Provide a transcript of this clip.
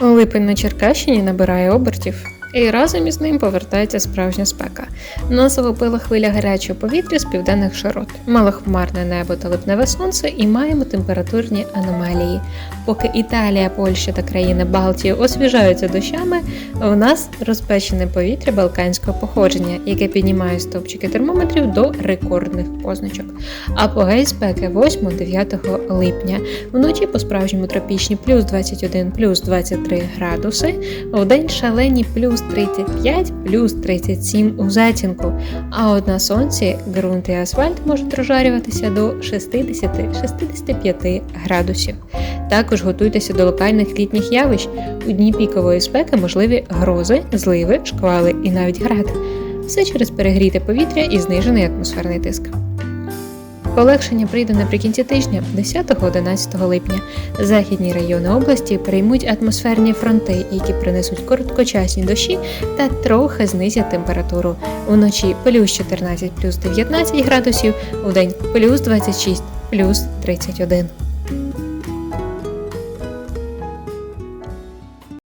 Липень на Черкащині набирає обертів. І разом із ним повертається справжня спека. Нас охопила хвиля гарячого повітря з південних широт, малохмарне небо та липневе сонце, і маємо температурні аномалії. Поки Італія, Польща та країни Балтії освіжаються дощами, у нас розпечене повітря балканського походження, яке піднімає стовпчики термометрів до рекордних позначок. Апогей спеки 8-9 липня. Вночі по справжньому тропічні плюс 21, плюс 23 градуси, вдень шалені плюс 35, плюс 37 у затінку. А от на сонці ґрунт і асфальт можуть розжарюватися до 60-65 градусів. Також готуйтеся до локальних літніх явищ. У дні пікової спеки можливі грози, зливи, шквали і навіть град. Все через перегріте повітря і знижений атмосферний тиск. Полегшення прийде наприкінці тижня, 10-11 липня. Західні райони області приймуть атмосферні фронти, які принесуть короткочасні дощі та трохи знизять температуру. Вночі плюс 14 плюс 19 градусів, удень плюс 26 плюс 31.